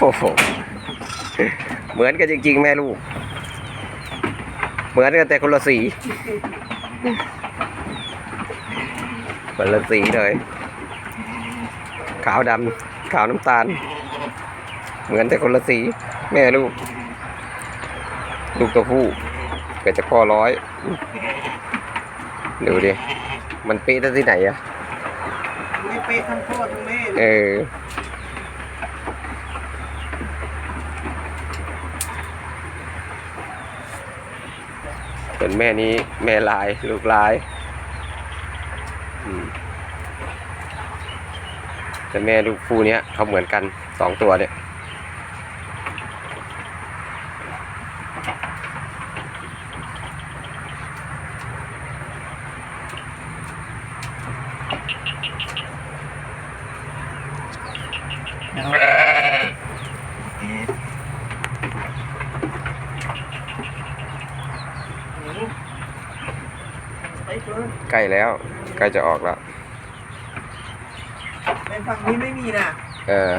โอ้โหเหมือนกันจริง ๆ แม่ลูก เหมือนกันแต่คนละสีคนละสีเลยขาวดำขาวน้ำตาล เหมือนแต่คนละสี แม่ลูก ลูกตัวผู้เกิดจากพ่อร้อยดูดิมันเป๊ะได้ที่ไหนอะไม่เป๊ะทั้งพ่อทั้งแม่เออ ส่วนแม่นี้แม่ลายลูกลายแต่แม่ลูกคู่เนี้ยเขาเหมือนกันสองตัวเนี่ยไปเฟิร์น ใกล้แล้ว ใกล้จะออกแล้วในฝั่งนี้ไม่มีนะเออ